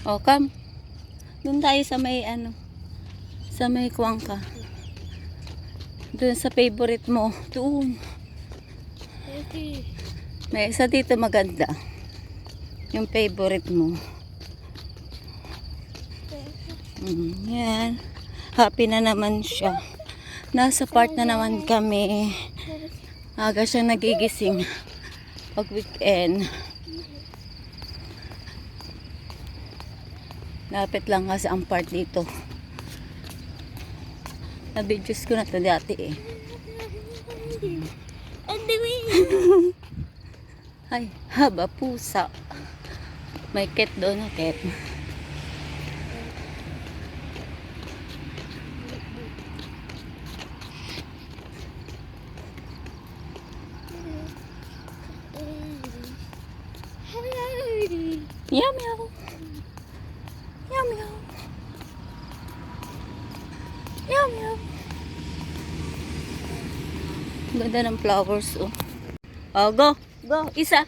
O, come. Doon tayo sa may ano. Sa may kuwangka. Doon sa favorite mo. Doon. May isa dito maganda. Yung favorite mo. Mm, yan. Happy na naman siya. Nasa part na naman kami. Aga siya nagigising. Pag weekend. Lapit lang kasi ang part dito. Na-videos ko na to dati eh. Ay, haba pusa. May cat doon, no, cat. Meow. Meow meow. Meow meow. Ganda ng flowers, oh. Oh, go. Go. Isa.